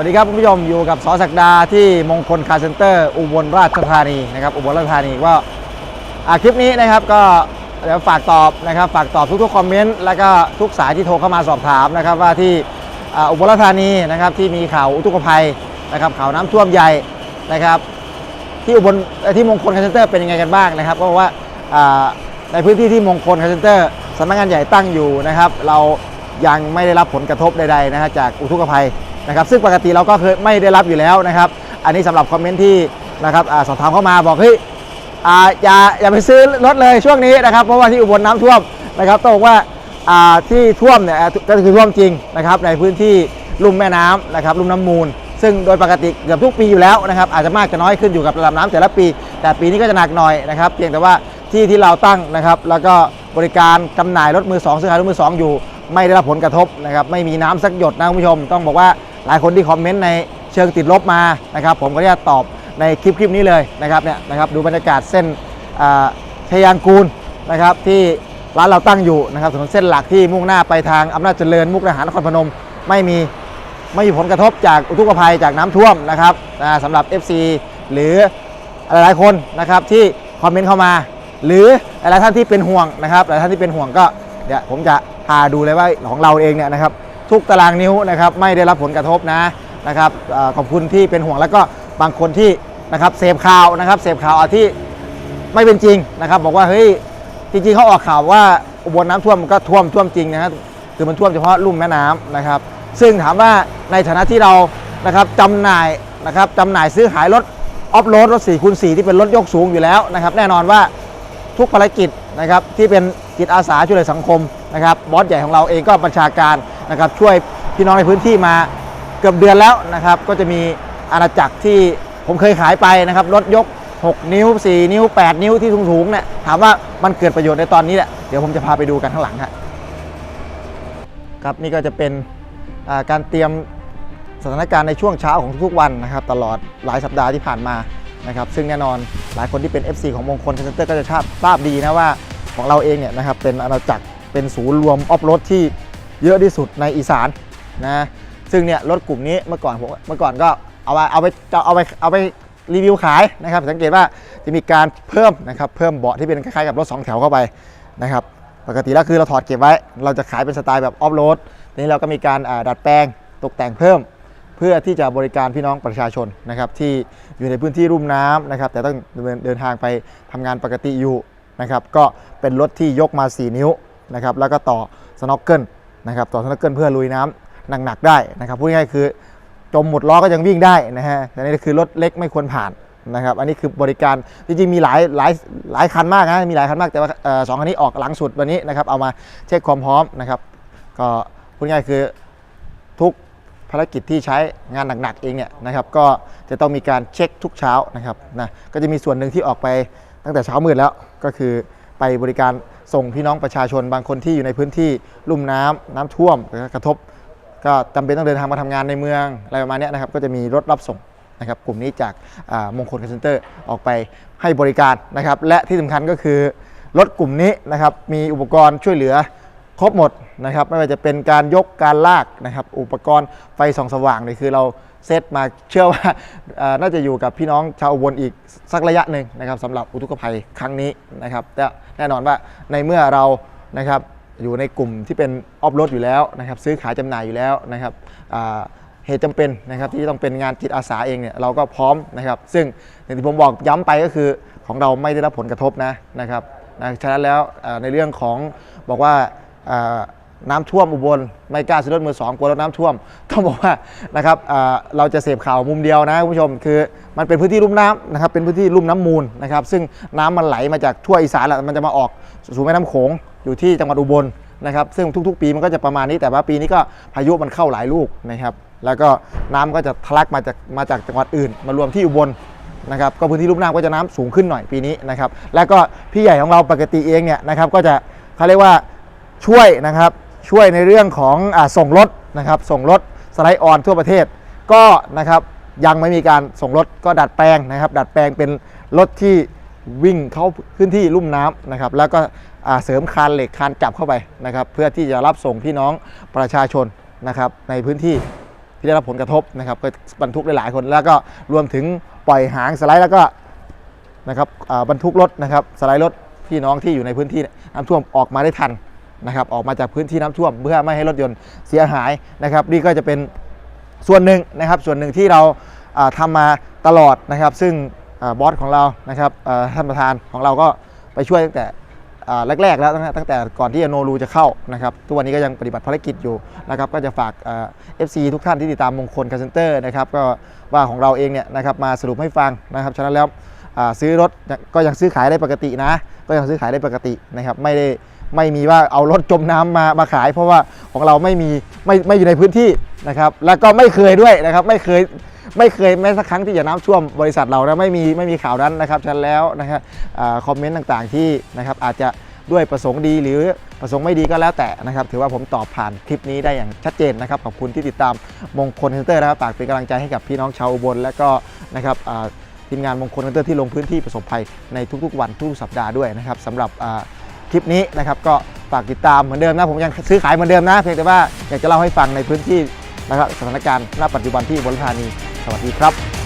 วัสดีครับคุณผู้ชมอยู่กับสอศักดาที่มงคลคาร์เซ็นเตอร์อุบลราชธานีนะครับอุบลราชธานีก็อ่าคลิปนี้นะครับก็เดี๋ยวฝากตอบนะครับฝากตอบทุกๆคอมเมนต์แล้วก็ทุกสายที่โทรเข้ามาสอบถามนะครับว่าที่อุบลราชธานีนะครับที่มีข่าวอุทกภัยนะครับข่าวน้ำท่วมใหญ่นะครับที่อุบลที่มงคลคาร์เซ็นเตอร์เป็นยังไงกันบ้างนะครับก็บอกว่าอ่าในพื้นที่ที่มงคลคาร์เซ็นเตอร์สำนักงานใหญ่ตั้งอยู่นะครับ เรายังไม่ได้รับผลกระทบใดๆนะฮะจากอุทกภัย นะครับซึ่งปกติเราก็เคยไม่ได้รับอยู่แล้วนะครับอันนี้สำหรับคอมเมนต์ที่นะครับอสอบถามเข้ามาบอกเฮ้ยอ่าอย่าอย่าไปซื้อรถเลยช่วงนี้นะครับเพราะว่าที่อุบลน้ำท่วมนะครับต้องบอกว่าอ่าที่ท่วมเนี่ยก็คือท่วมจริงนะครับในพื้นที่ลุ่มแม่น้ำนะครับลุ่มน้ำมูล ซึ่งโดยปกติเกือบทุกปีอยู่แล้วนะครับอาจจะมากจะน้อยขึ้นอยู่กับระดับน้ำแต่ละปี แต่ปีนี้ก็จะหนักหน่อยนะครับเพียงแต่ว่าที่ที่เราตั้งนะครับแล้วก็บริการจำหน่ายรถมือสองซื้อขายรถมือสองอยู่ ไม่ได้รับผลกระทบนะครับไม่มีน้ำสักหยดนะคุณผู้ชม ต้องบอกว่าหลายคนที่คอมเมนต์ในเชิงติดลบมานะครับ ผมก็จะตอบในคลิปคลิปนี้เลยนะครับเนี่ยนะครับดูบรรยากาศเส้นอ่าชยางกูลนะครับที่ร้านเราตั้งอยู่นะครับถนนเส้นหลักที่มุ่งหน้าไปทางอำนาจเจริญมุกดาหารนครพนม ไม่มีไม่มีผลกระทบจากอุทกภัยจากน้ำท่วมนะครับนะสำหรับ FC หรือหลายๆคนนะครับที่คอมเมนต์เข้ามา หรือหลายท่านที่เป็นห่วงนะครับหลายท่านที่เป็นห่วงก็เดี๋ยวผมจะ พาดูเลยว่าของเราเองเนี่ยนะครับทุกตารางนิ้วนะครับไม่ได้รับผลกระทบนะนะครับอขอบคุณที่เป็นห่วงแล้วก็บางคนที่นะครับเสพข่าวนะครับเสพข่าวอาที่ไม่เป็นจริงนะครับบอกว่าเฮ้ยจริงๆเขาออกข่าวว่าอุบลน้ำท่วมมันก็ท่วมท่วมจริงนะครับคือมันท่วมเฉพาะลุ่มแม่น้ำนะครับ ซึ่งถามว่าในฐานะที่เรานะครับจำหน่ายนะครับจำหน่ายซื้อขายรถออฟโรดรถ4คูณ4ที่เป็นรถยกสูงอยู่แล้วนะครับ แน่นอนว่าทุกภารกิจนะครับที่เป็นจิตอาสาช่วยเหลือสังคม นะครับบอสใหญ่ของเราเองก็บัญชาการนะครับช่วยพี่น้องในพื้นที่มาเกือบเดือนแล้วนะครับ ก็จะมีอาณาจักรที่ผมเคยขายไปนะครับรถยก 6 นิ้ว 4 นิ้ว 8 นิ้วที่สูงๆเนี่ยถามว่ามันเกิดประโยชน์ในตอนนี้แหละเดี๋ยวผมจะพาไปดูกันข้างหลังครับครับนี่ก็จะเป็นการเตรียมสถานการณ์ในช่วงเช้าของทุกวันนะครับ ตลอดหลายสัปดาห์ที่ผ่านมานะครับ ซึ่งแน่นอนหลายคนที่เป็น FC ของมงคลเซ็นเตอร์ก็จะทราบทราบดีนะว่าของเราเองเนี่ยนะครับเป็นอาณาจักร เป็นศูนย์รวมออฟโรดที่เยอะที่สุดในอีสานนะซึ่งเนี่ยรถกลุ่มนี้เมื่อก่อนผมเมื่อก่อนก็เอาไปเอาไปเอาไปเอาไปรีวิวขายนะครับ สังเกตว่าจะมีการเพิ่มนะครับเพิ่มเบาะที่เป็นคล้ายๆกับรถสองแถวเข้าไปนะครับปกติแล้วคือเราถอดเก็บไว้ เราจะขายเป็นสไตล์แบบออฟโรดทีนี้เราก็มีการดัดแปลงตกแต่งเพิ่ม เพื่อที่จะบริการพี่น้องประชาชนนะครับที่อยู่ในพื้นที่รุ่มน้ำนะครับแต่ต้องเดินทางไปทำงานปกติอยู่นะครับก็เป็นรถที่ยกมา 4 นิ้ว นะครับแล้วก็ต่อสโนว์เกิลนะครับต่อสโนว์เกิลเพื่อลุยน้ำหนักๆได้นะครับพูดง่ายๆคือจมหมดล้อก็ยังวิ่งได้นะฮะแต่นี่คือรถเล็กไม่ควรผ่านนะครับอันนี้คือบริการจริงๆมีหลายหลายหลายคันมากนะมีหลายคันมากแต่ว่าสองคันนี้ออกหลังสุดวันนี้นะครับเอามาเช็คความพร้อมนะครับก็พูดง่ายๆคือทุกภารกิจที่ใช้งานหนักๆเองเนี่ยนะครับก็จะต้องมีการเช็คทุกเช้านะครับนะก็จะมีส่วนหนึ่งที่ออกไปตั้งแต่เช้ามืดแล้วก็คือไปบริการ ส่งพี่น้องประชาชนบางคนที่อยู่ในพื้นที่ลุ่มน้ำน้ำท่วมกระทบ ก็จำเป็นต้องเดินทางมาทำงานในเมืองอะไรประมาณนี้นะครับก็จะมีรถรับส่งนะครับกลุ่มนี้จากมงคลคอนเซนเตอร์ออกไปให้บริการนะครับและที่สำคัญก็คือรถกลุ่มนี้นะครับมีอุปกรณ์ช่วยเหลือ ครบหมดนะครับไม่ว่าจะเป็นการยกการลากนะครับอุปกรณ์ไฟส่องสว่างนี่คือเราเซตมาเชื่อว่าน่าจะอยู่กับพี่น้องชาวอุบลอีกสักระยะหนึ่งนะครับสำหรับอุทกภัยครั้งนี้นะครับแต่แน่นอนว่าในเมื่อเรานะครับอยู่ในกลุ่มที่เป็นออฟโรดอยู่แล้วนะครับซื้อขายจำหน่ายอยู่แล้วนะครับเหตุจำเป็นนะครับที่ต้องเป็นงานจิตอาสาเองเนี่ยเราก็พร้อมนะครับซึ่งอย่างที่ผมบอกย้ำไปก็คือของเราไม่ได้รับผลกระทบนะนะครับนะฉะนั้นแล้วในเรื่องของบอกว่า น้ำท่วมอุบลไม่กล้าซื้อรถมือสองกลัวรถน้ำท่วม ต้องบอกว่านะครับเราจะเสพข่าวมุมเดียวนะคุณผู้ชมคือมันเป็นพื้นที่ลุ่มน้ำนะครับเป็นพื้นที่ลุ่มน้ำมูลนะครับซึ่งน้ำมันไหลมาจากทั่วอีสานแหละมันจะมาออกสู่แม่น้ำโขงอยู่ที่จังหวัดอุบลนะครับซึ่งทุกๆ ปีมันก็จะประมาณนี้แต่ว่าปีนี้ก็พายุมันเข้าหลายลูกนะครับแล้วก็น้ำก็จะทะลักมาจากมาจากจังหวัดอื่น มารวมที่อุบลนะครับก็พื้นที่ลุ่มน้ำก็จะน้ำสูงขึ้นหน่อยปีนี้นะครับแล้วก็พี่ใหญ่ของเราปกติเองเนี่ยนะครับก็จะเขาเรียกว่า ช่วยนะครับช่วยในเรื่องของอส่งรถนะครับส่งรถสไลด์ออนทั่วประเทศ ก็นะครับยังไม่มีการส่งรถก็ดัดแปลงนะครับ ดัดแปลงเป็นรถที่วิ่งเข้าพื้นที่ลุ่มน้ำนะครับ แล้วก็เสริมคานเหล็กคานจับเข้าไปนะครับ เพื่อที่จะรับส่งพี่น้องประชาชนนะครับในพื้นที่ที่ได้รับผลกระทบนะครับก็บรรทุกได้หลายคนแล้วก็รวมถึงปล่อยหางสไลด์แล้วก็นะครับบรรทุกรถนะครับสไลด์รถพี่น้องที่อยู่ในพื้นที่น้ำท่วมออกมาได้ทัน นะครับออกมาจากพื้นที่น้ำท่วม เพื่อไม่ให้รถยนต์เสียหายนะครับนี่ก็จะเป็นส่วนหนึ่งนะครับส่วนหนึ่งที่เราอ่าทำมาตลอดนะครับ ซึ่งอบอสของเรานะครับท่านประธานของเราก็ไปช่วยตั้งแต่แรกๆแล้วตั้งแต่ก่อนที่โนรูจะเข้านะครับทุกวันนี้ก็ยังปฏิบัติภารกิจอยู่นะครับก็จะฝากเอฟซีทุกท่านที่ติดตามมงคลคาเซนเตอร์นะครับก็ว่าของเราเองเนี่ยนะครับมาสรุปให้ฟังนะครับฉะนั้นแล้วอ่าซื้อรถก็ยังซื้อขายได้ปกตินะ ก็ยังซื้อขายได้ปกตินะครับไม่ได้ ไม่มีว่าเอารถจมน้ำมามาขาย เพราะว่าของเราไม่มีไม่ไม่อยู่ในพื้นที่นะครับแล้วก็ไม่เคยด้วยนะครับไม่เคยไม่เคยแม้สักครั้งที่จะน้ำท่วมบริษัทเรานะไม่มีไม่มีข่าวนั้นนะครับฉันแล้วนะครับอคอมเมนต์ต่างๆที่นะครับอาจจะด้วยประสงค์ดีหรือประสงค์ไม่ดีก็แล้วแต่นะครับ ถือว่าผมตอบผ่านคลิปนี้ได้อย่างชัดเจนนะครับขอบคุณที่ติดตามมงคลเซ็นเตอร์นะครับฝากเป็นกำลังใจให้กับพี่น้องชาวอุบลและก็นะครับทีมงานมงคลเซ็นเตอร์ที่ลงพื้นที่ประสบภัยในทุกๆ วันทุกสัปดาห์ด้วยนะครับสำหรับ คลิปนี้นะครับก็ฝากติดตามเหมือนเดิมนะผมยังซื้อขายเหมือนเดิมนะเพียงแต่ว่าอยากจะเล่าให้ฟังในพื้นที่นะครับสถานการณ์ณปัจจุบันที่อุบราชธานีสวัสดีครับ